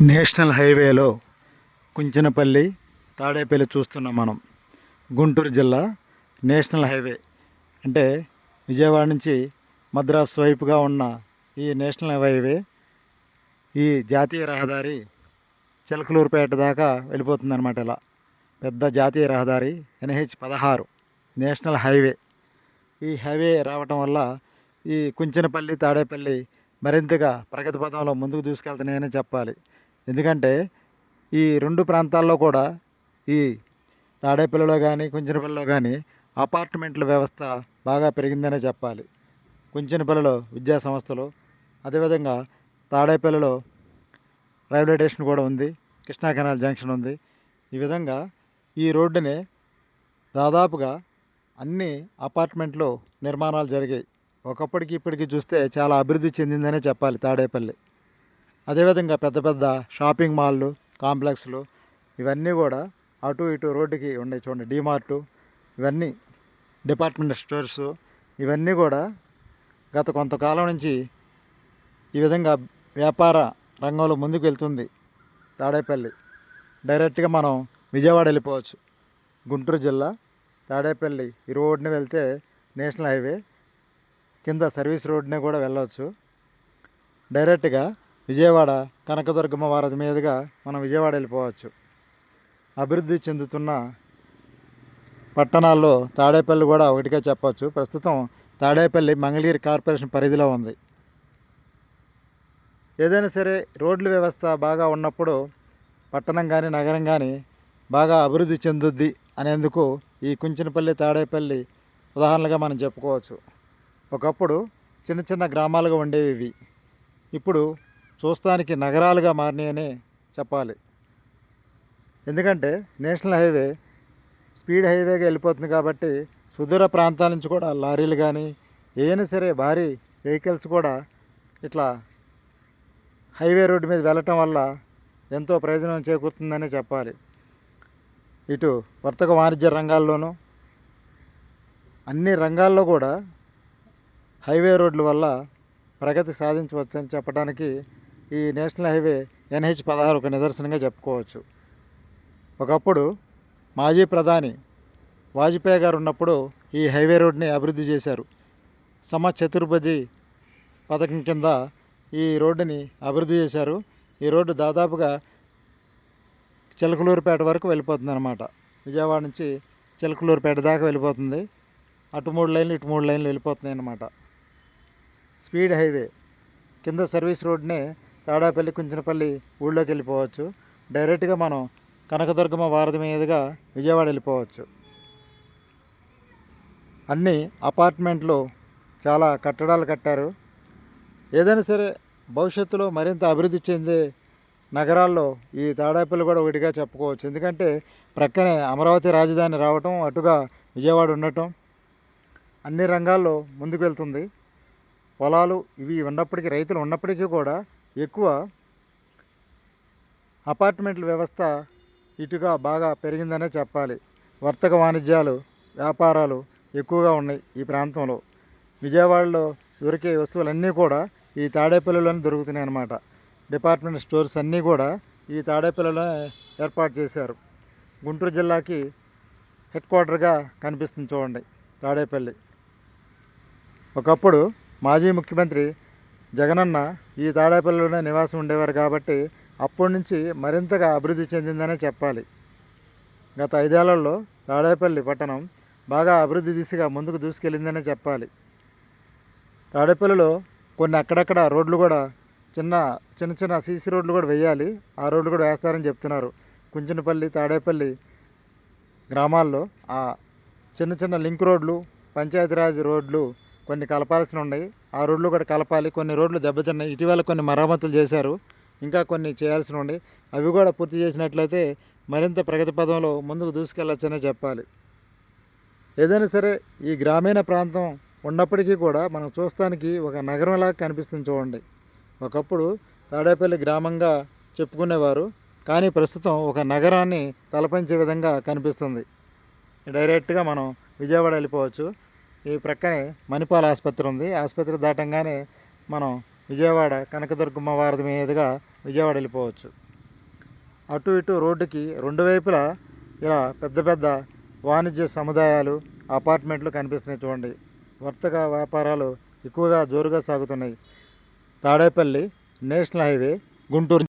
National హైవేలో కుంచనపల్లి తాడేపల్లి చూస్తున్నాం మనం. గుంటూరు జిల్లా నేషనల్ హైవే. అంటే విజయవాడ నుంచి మద్రాస్ వైపుగా ఉన్న ఈ నేషనల్ హైవే ఈ జాతీయ రహదారి చిలకలూరుపేట దాకా వెళ్ళిపోతుందన్నమాట ఇలా. పెద్ద జాతీయ రహదారి ఎన్హెచ్ పదహారు నేషనల్ హైవే. ఈ హైవే రావటం వల్ల ఈ కుంచనపల్లి తాడేపల్లి మరింతగా ప్రగతి పదంలో ముందుకు దూసుకెళ్తున్నాయని చెప్పాలి. ఎందుకంటే ఈ రెండు ప్రాంతాల్లో కూడా ఈ తాడేపల్లిలో కానీ కుంచనపల్లిలో కానీ అపార్ట్మెంట్ల వ్యవస్థ బాగా పెరిగిందనే చెప్పాలి. కుంచనపల్లిలో విద్యా సంస్థలు అదేవిధంగా తాడేపల్లిలో రైల్వే స్టేషన్ కూడా ఉంది కృష్ణా కెనాల్ జంక్షన్ ఉంది. ఈ విధంగా ఈ రోడ్డుని దాదాపుగా అన్ని అపార్ట్మెంట్లు నిర్మాణాలు జరిగాయి. ఒకప్పటికి ఇప్పటికి చూస్తే చాలా అభివృద్ధి చెందిందనే చెప్పాలి తాడేపల్లి. అదేవిధంగా పెద్ద పెద్ద షాపింగ్ మాల్లు కాంప్లెక్స్లు ఇవన్నీ కూడా అటు ఇటు రోడ్డుకి ఉండే చూడండి డీమార్టు ఇవన్నీ డిపార్ట్మెంట్ స్టోర్స్ ఇవన్నీ కూడా గత కొంతకాలం నుంచి ఈ విధంగా వ్యాపార రంగంలో ముందుకు వెళ్తుంది తాడేపల్లి. డైరెక్ట్గా మనం విజయవాడ వెళ్ళిపోవచ్చు. గుంటూరు జిల్లా తాడేపల్లి ఈ రోడ్ని వెళ్తే నేషనల్ హైవే కింద సర్వీస్ రోడ్నే కూడా వెళ్ళవచ్చు. డైరెక్ట్గా విజయవాడ కనకదుర్గమ్మ వారధి మీదుగా మనం విజయవాడ వెళ్ళిపోవచ్చు. అభివృద్ధి చెందుతున్న పట్టణాల్లో తాడేపల్లి కూడా ఒకటిగా చెప్పవచ్చు ప్రస్తుతం తాడేపల్లి మంగళగిరి కార్పొరేషన్ పరిధిలో ఉంది. ఏదైనా సరే రోడ్ల వ్యవస్థ బాగా ఉన్నప్పుడు పట్టణం కానీ నగరం కానీ బాగా అభివృద్ధి చెందుద్ది అనేందుకు ఈ కుంచనపల్లి తాడేపల్లి ఉదాహరణలుగా మనం చెప్పుకోవచ్చు. ఒకప్పుడు చిన్న చిన్న గ్రామాలుగా ఉండేవి ఇవి. ఇప్పుడు చూస్తానికి నగరాలుగా మారినాయని చెప్పాలి. ఎందుకంటే నేషనల్ హైవే స్పీడ్ హైవేగా వెళ్ళిపోతుంది కాబట్టి సుదూర ప్రాంతాల నుంచి కూడా లారీలు కానీ ఏమైనా సరే భారీ వెహికల్స్ కూడా ఇట్లా హైవే రోడ్డు మీద వెళ్ళటం వల్ల ఎంతో ప్రయోజనం చేకూరుతుందనే చెప్పాలి. ఇటు వర్తక వాణిజ్య రంగాల్లోనూ అన్ని రంగాల్లో కూడా హైవే రోడ్ల వల్ల ప్రగతి సాధించవచ్చని చెప్పడానికి ఈ నేషనల్ హైవే ఎన్హెచ్ పదహారు ఒక నిదర్శనంగా చెప్పుకోవచ్చు. ఒకప్పుడు మాజీ ప్రధాని వాజ్పేయి గారు ఉన్నప్పుడు ఈ హైవే రోడ్ని అభివృద్ధి చేశారు. సమ చతుర్భుజి పథకం కింద ఈ రోడ్డుని అభివృద్ధి చేశారు. ఈ రోడ్డు దాదాపుగా చిలకలూరుపేట వరకు వెళ్ళిపోతుంది అనమాట విజయవాడ నుంచి చిలకలూరుపేట దాకా వెళ్ళిపోతుంది. అటు మూడు లైన్లు ఇటు మూడు లైన్లు వెళ్ళిపోతున్నాయి అన్నమాట స్పీడ్ హైవే కింద సర్వీస్ రోడ్నే తాడాపల్లి కుంచనపల్లి ఊళ్ళోకి వెళ్ళిపోవచ్చు. డైరెక్ట్గా మనం కనకదుర్గమ్మ వారధి మీదుగా విజయవాడ వెళ్ళిపోవచ్చు. అన్ని అపార్ట్మెంట్లు చాలా కట్టడాలు కట్టారు. ఏదైనా సరే భవిష్యత్తులో మరింత అభివృద్ధి చెందే నగరాల్లో ఈ తాడాపల్లి కూడా ఒకటిగా చెప్పుకోవచ్చు. ఎందుకంటే ప్రక్కనే అమరావతి రాజధాని రావటం అటుగా విజయవాడ ఉండటం అన్ని రంగాల్లో ముందుకు వెళ్తుంది. పొలాలు ఇవి ఉన్నప్పటికీ రైతులు ఉన్నప్పటికీ కూడా ఎక్కువ అపార్ట్మెంట్ల వ్యవస్థ ఇటుగా బాగా పెరిగిందనే చెప్పాలి. వర్తక వాణిజ్యాలు వ్యాపారాలు ఎక్కువగా ఉన్నాయి ఈ ప్రాంతంలో. విజయవాడలో దొరికే వస్తువులన్నీ కూడా ఈ తాడేపల్లిలోనే దొరుకుతున్నాయి అన్నమాట. డిపార్ట్మెంట్ స్టోర్స్ అన్నీ కూడా ఈ తాడేపల్లిలో ఏర్పాటు చేశారు. గుంటూరు జిల్లాకి హెడ్ క్వార్టర్గా కనిపిస్తుంది చూడండి తాడేపల్లి. ఒకప్పుడు మాజీ ముఖ్యమంత్రి జగనన్న ఈ తాడేపల్లిలోనే నివాసం ఉండేవారు కాబట్టి అప్పటి నుంచి మరింతగా అభివృద్ధి చెందిందనే చెప్పాలి. గత ఐదేళ్ళలో తాడేపల్లి పట్టణం బాగా అభివృద్ధి దిశగా ముందుకు దూసుకెళ్ళిందనే చెప్పాలి. తాడేపల్లిలో కొన్ని అక్కడక్కడ రోడ్లు కూడా చిన్న చిన్న చిన్న సీసీ రోడ్లు కూడా వేయాలి. ఆ రోడ్లు కూడా వేస్తారని చెప్తున్నారు. కుంచనపల్లి తాడేపల్లి గ్రామాల్లో ఆ చిన్న చిన్న లింక్ రోడ్లు పంచాయతీరాజ్ రోడ్లు కొన్ని కలపాల్సి ఉన్నాయి. ఆ రోడ్లు కూడా కలపాలి. కొన్ని రోడ్లు దెబ్బతిన్నాయి. ఇటీవల కొన్ని మరమ్మతులు చేశారు. ఇంకా కొన్ని చేయాల్సి ఉన్నాయి. అవి కూడా పూర్తి చేసినట్లయితే మరింత ప్రగతి పదంలో ముందుకు దూసుకెళ్ళొచ్చనే చెప్పాలి. ఏదైనా సరే ఈ గ్రామీణ ప్రాంతం ఉన్నప్పటికీ కూడా మనం చూస్తానికి ఒక నగరంలాగా కనిపిస్తుంది చూడండి. ఒకప్పుడు తాడేపల్లి గ్రామంగా చెప్పుకునేవారు. కానీ ప్రస్తుతం ఒక నగరాన్ని తలపించే విధంగా కనిపిస్తుంది. డైరెక్ట్గా మనం విజయవాడ వెళ్ళిపోవచ్చు. ఈ ప్రక్కనే మణిపాల్ ఆసుపత్రి ఉంది. ఆసుపత్రి దాటంగానే మనం విజయవాడ కనకదుర్గమ్మ వారధి మీదుగా విజయవాడ వెళ్ళిపోవచ్చు. అటు ఇటు రోడ్డుకి రెండు వైపులా ఇలా పెద్ద పెద్ద వాణిజ్య సముదాయాలు అపార్ట్మెంట్లు కనిపిస్తున్నాయి చూడండి. వర్తక వ్యాపారాలు ఎక్కువగా జోరుగా సాగుతున్నాయి. Tadepalli national highway Guntur